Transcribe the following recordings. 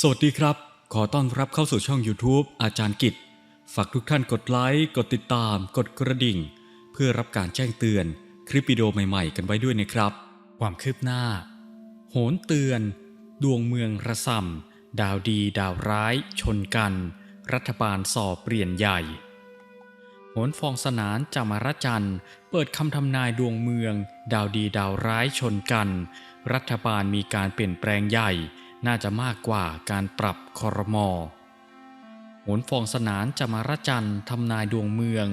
สวัสดีครับ ขอต้อนรับเข้าสู่ช่อง YouTube อาจารย์กิจ ฝากทุกท่านกดไลค์ กดติดตาม กดกระดิ่ง เพื่อรับการแจ้งเตือนคลิปวิดีโอใหม่ๆ กันไว้ด้วยนะครับ ความคืบหน้า โหนเตือน ดวงเมืองระสำดาวดีดาวร้าย ชนกัน รัฐบาลสอบเปลี่ยนใหญ่ โหนฟองสนานจามรจันทร์ เปิดคำทำนายดวงเมือง ดาวดีดาวร้ายชนกัน รัฐบาลมีการเปลี่ยนแปลงใหญ่ น่าจะมากกว่าการปรับคอรมอโหนฟองสนานจามารจันทร์ทำนายดวงเมือง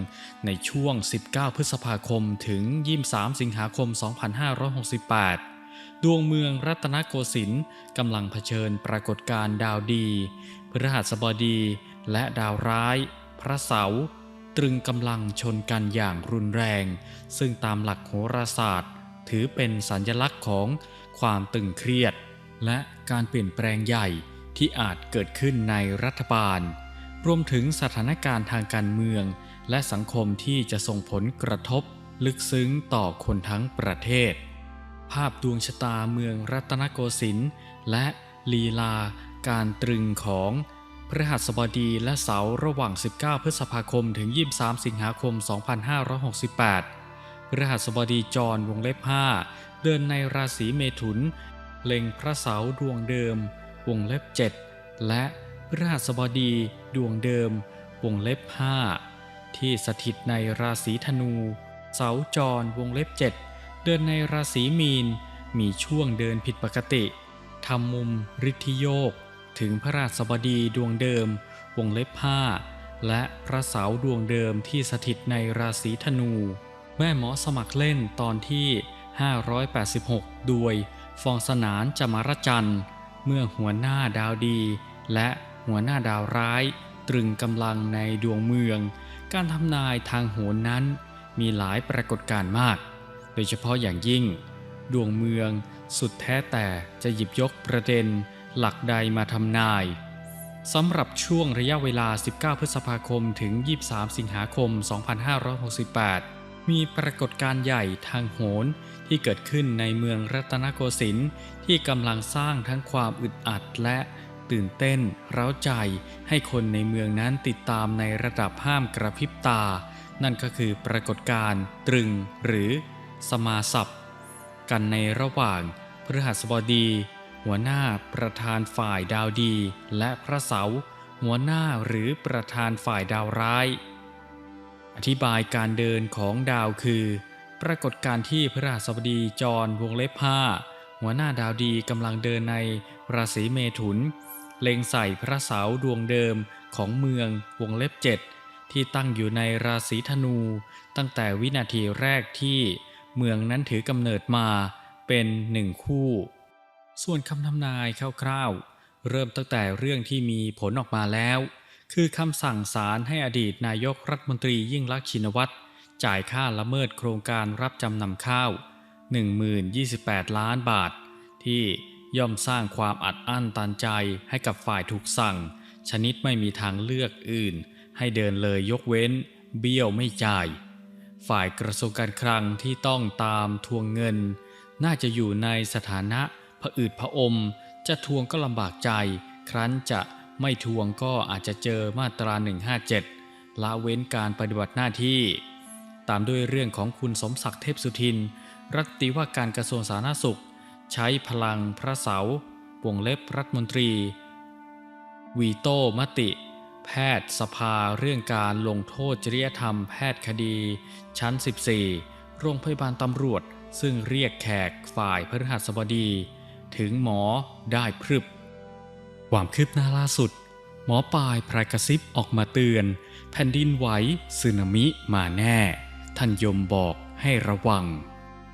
ในช่วง 19 พฤษภาคมถึง 23 สิงหาคม 2568 ดวงเมืองรัตนโกสินทร์กำลังเผชิญปรากฏการณ์ดาวดี พฤหัสบดี และดาวร้าย พระเสาร์ตรึงกำลังชนกันอย่างรุนแรง ซึ่งตามหลักโหราศาสตร์ ถือเป็นสัญลักษณ์ของความตึงเครียด และ การเปลี่ยนแปลงใหญ่ที่อาจเกิดขึ้นในรัฐบาล รวมถึงสถานการณ์ทางการเมือง และสังคมที่จะส่งผลกระทบ ลึกซึ้งต่อคนทั้งประเทศ ภาพดวงชะตาเมืองรัตนโกสินทร์และลีลาการตรึงของพฤหัสบดีและเสาร์ระหว่าง 19 พฤษภาคม ถึง 23 สิงหาคม 2568พฤหัสบดีจรวงเล็บ 5 เดินในราศีเมถุน เล็งพระเสาร์ดวงเดิม วงเล็บ 7 และพฤหัสบดีดวงเดิม วงเล็บ 5 ที่สถิตในราศีธนู เสาจรวงเล็บ 7 เดินในราศีมีน มีช่วงเดินผิดปกติทำมุมฤทธิโยก ถึงพระราชบดีดวงเดิม วงเล็บ 5 และพระเสาร์ดวงเดิมที่สถิตในราศีธนู แม่หมอสมัครเล่นตอนที่ 586โดย ฟองสนานจมารจันทร์เมื่อหัวหน้าดาวดี และหัวหน้าดาวร้าย ตรึงกำลังในดวงเมือง การทำนายทางโหนนั้นมีหลายปรากฏการณ์มาก โดยเฉพาะอย่างยิ่ง ดวงเมืองสุดแท้แต่จะหยิบยกประเด็นหลักใดมาทำนายสำหรับช่วงระยะเวลา 19 พฤษภาคม ถึง 23 สิงหาคม 2568 มีปรากฏการณ์ใหญ่ทางโหนที่เกิดขึ้นในเมืองรัตนโกสินทร์ที่กำลังสร้างทั้งความอึดอัดและตื่นเต้นเร้าใจให้คนในเมืองนั้นติดตามในระดับห้ามกระพริบตา นั่นก็คือปรากฏการณ์ตรึงหรือสมาสับกันในระหว่างพฤหัสบดี หัวหน้าประธานฝ่ายดาวดี และพระเสาหัวหน้าหรือประธานฝ่ายดาวร้าย อธิบายการเดินของดาวคือ ปรากฏการณ์ที่พฤหัสบดีจรวงเล็บผ้าหัวหน้าดาวดีกำลังเดินในราศีเมถุน เล็งใส่พระเสาดวงเดิมของเมืองวงเล็บเจ็ดที่ตั้งอยู่ในราศีธนู ตั้งแต่วินาทีแรกที่เมืองนั้นถือกำเนิดมาเป็นหนึ่งคู่ ส่วนคำทำนายคร่าวๆเริ่มตั้งแต่เรื่องที่มีผลออกมาแล้ว คือคำสั่งศาลให้อดีตนายกรัฐมนตรียิ่งลักษณ์ชินวัตรจ่ายค่าละเมิดโครงการรับจำนำข้าว 1028 ล้านบาท ที่ย่อมสร้างความอัดอั้นตันใจให้กับฝ่ายถูกสั่ง ชนิดไม่มีทางเลือกอื่น ให้เดินเลยยกเว้น เบี้ยวไม่จ่าย ฝ่ายกระทรวงการคลังที่ต้องตามทวงเงิน น่าจะอยู่ในสถานะผะอืดผะอม จะทวงก็ลำบากใจ ครั้นจะ ไม่ทวงก็อาจจะเจอมาตรา 157 ละเว้นการปฏิบัติหน้าที่ ตามด้วยเรื่องของคุณสมศักดิ์เทพสุทิน รัฐตรีว่าการกระทรวงสาธารณสุข ใช้พลังพระเสาร์วงเล็บรัฐมนตรี วีโต้มติ แพทย์สภาเรื่องการลงโทษจริยธรรมแพทย์คดี ชั้น 14 โรงพยาบาลตำรวจซึ่งเรียกแขกฝ่ายพฤหัสบดี ถึงหมอได้พรึบ ความคืบหน้าล่าสุด หมอปลายพรายกระซิบออกมาเตือน แผ่นดินไหวสึนามิมาแน่ ท่านยมบอกให้ระวัง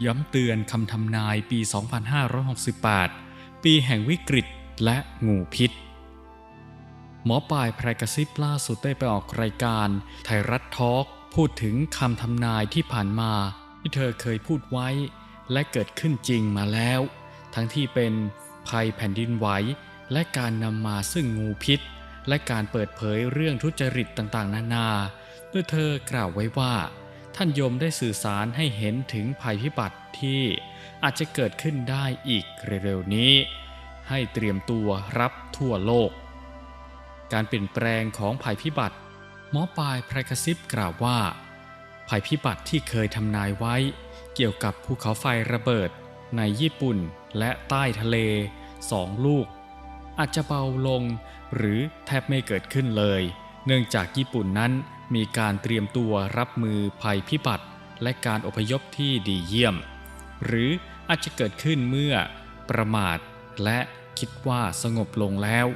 ย้ำเตือนคำทำนายปี 2568 ปีแห่งวิกฤตและงูพิษ หมอปลายพรายกระซิบล่าสุดได้ไปออกรายการ ไทยรัฐทอล์กพูดถึงคำทำนายที่ผ่านมาที่เธอเคยพูดไว้ และเกิดขึ้นจริงมาแล้ว ทั้งที่เป็นภัยแผ่นดินไหว และการนำมาซึ่งงูพิษ และการเปิดเผยเรื่องทุจริตต่างๆ นานาโดยเธอกล่าวไว้ว่า ท่านยมได้สื่อสารให้เห็นถึงภัยพิบัติที่อาจจะเกิดขึ้นได้อีกเร็วๆนี้ ให้เตรียมตัวรับทั่วโลก การเปลี่ยนแปลงของภัยพิบัติหมอปลายไพรกระซิบกล่าวว่า ภัยพิบัติที่เคยทำนายไว้ เกี่ยวกับภูเขาไฟระเบิดในญี่ปุ่นและใต้ทะเลสองลูก อาจจะเบาลง หรือแทบไม่เกิดขึ้นเลย เนื่องจากญี่ปุ่นนั้นมีการเตรียมตัวรับมือภัยพิบัติ และการอพยพที่ดีเยี่ยม หรืออาจจะเกิดขึ้นเมื่อประมาทและคิดว่าสงบลงแล้ว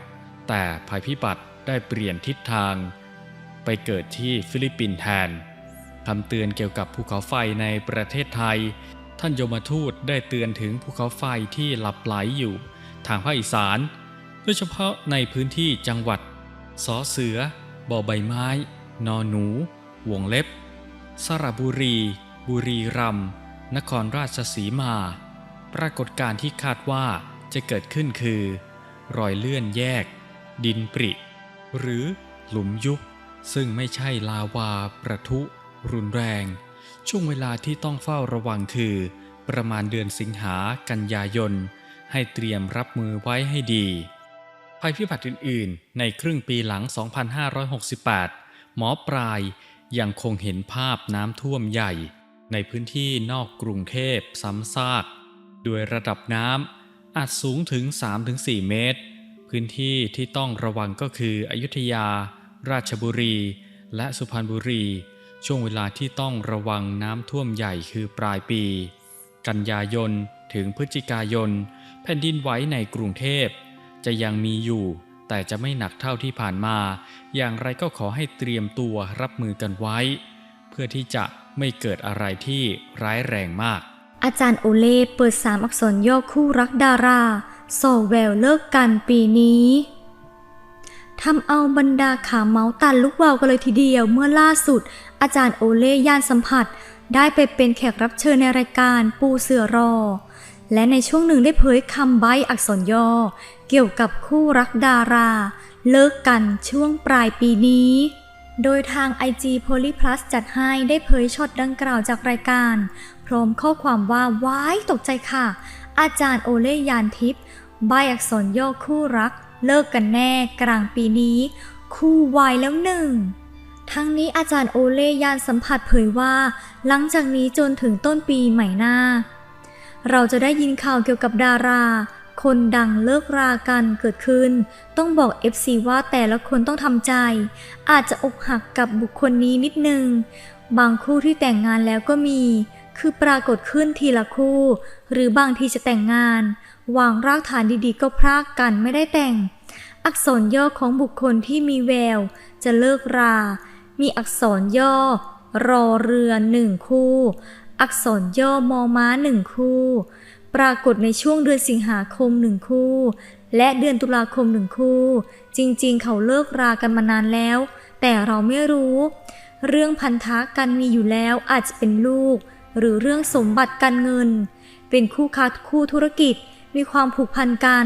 แต่ภัยพิบัติได้เปลี่ยนทิศทาง ไปเกิดที่ฟิลิปปินส์แทนคำเตือนเกี่ยวกับภูเขาไฟในประเทศไทย ท่านยมทูตได้เตือนถึงภูเขาไฟที่หลับไหลอยู่ ทางภาคอีสาน โดยเฉพาะในพื้นที่จังหวัดสอเสือ บอใบไม้ นอหนู วงเล็บ สระบุรี บุรีรัมย์นครราชสีมา ปรากฏการที่คาดว่าจะเกิดขึ้นคือ รอยเลื่อนแยก ดินปริ หรือหลุมยุบซึ่งไม่ใช่ลาวา ประทุ รุนแรง ช่วงเวลาที่ต้องเฝ้าระวังคือ ประมาณเดือนสิงหากันยายน ให้เตรียมรับมือไว้ให้ดี ภัยพิบัติอื่นๆ ในครึ่งปีหลัง 2568 หมอปลายยังคงเห็นภาพน้ำท่วมใหญ่ ในพื้นที่นอกกรุงเทพซ้ำซากด้วยระดับน้ำอาจสูงถึง 3-4 เมตร พื้นที่ที่ต้องระวังก็คืออยุธยา ราชบุรี และสุพรรณบุรี ช่วงเวลาที่ต้องระวังน้ำท่วมใหญ่คือปลายปี กันยายนถึงพฤศจิกายน แผ่นดินไหวในกรุงเทพ จะยังมีอยู่ แต่จะไม่หนักเท่าที่ผ่านมา อย่างไรก็ขอให้เตรียมตัวรับมือกันไว้ เพื่อที่จะไม่เกิดอะไรที่ร้ายแรงมาก อาจารย์โอเล่เปิดสามอักษรย่อคู่รักดาราส่อแววเลิกกันปีนี้ทำเอาบรรดาขาเมาส์ตันลุกวาวกันเลยทีเดียวเมื่อล่าสุด อาจารย์โอเล่ย่านสัมผัส ได้ไปเป็นแขกรับเชิญในรายการปูเสือรอ และในช่วงหนึ่งได้เผยคำใบ้อักษรย่อ เกี่ยวกับคู่รักดารา เลิกกันช่วงปลายปีนี้ โดยทาง IG Polyplus จัดให้ได้เผยช็อตดังกล่าวจากรายการ พร้อมข้อความว่าว้ายตกใจค่ะ อาจารย์โอเล่ยานทิพย์ใบอักษรย่อคู่รัก เลิกกันแน่กลางปีนี้ คู่วายแล้วหนึ่งทั้งนี้อาจารย์โอเล่ยานสัมผัสเผยว่า หลังจากนี้จนถึงต้นปีใหม่หน้า เราจะได้ยินข่าวเกี่ยวกับดารา คนดังเลิกรากันเกิดขึ้น ต้องบอก FC ว่าแต่ละคนต้องทำใจ อาจจะอกหักกับบุคคลนี้นิดนึง บางคู่ที่แต่งงานแล้วก็มี คือปรากฏขึ้นทีละคู่ หรือบางทีจะแต่งงานวางรากฐานดีๆ ก็พรากกันไม่ได้แต่ง อักษรย่อของบุคคลที่มีแวว จะเลิกรา มีอักษรย่อ รอเรือหนึ่งคู่ อักษรย่อมอม้าหนึ่งคู่ ปรากฏในช่วงเดือนสิงหาคมหนึ่งคู่ และเดือนตุลาคมหนึ่งคู่ จริงๆ เขาเลิกรากันมานานแล้ว แต่เราไม่รู้ เรื่องพันธะกันมีอยู่แล้วอาจจะเป็นลูก หรือเรื่องสมบัติการเงิน เป็นคู่ค้าคู่ธุรกิจมีความผูกพันกัน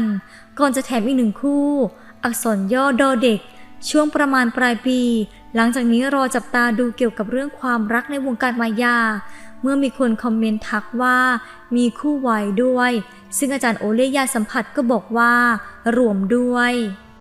ก่อนจะแถมอีกหนึ่งคู่ อักษรย่อดอเด็ก ช่วงประมาณปลายปีหลังจากนี้รอจับตาดูเกี่ยวกับเรื่องความรักในวงการมายา เมื่อมีคนคอมเมนต์ทักว่ามีคู่วายด้วย ซึ่งอาจารย์โอเลียสัมผัสก็บอกว่ารวมด้วย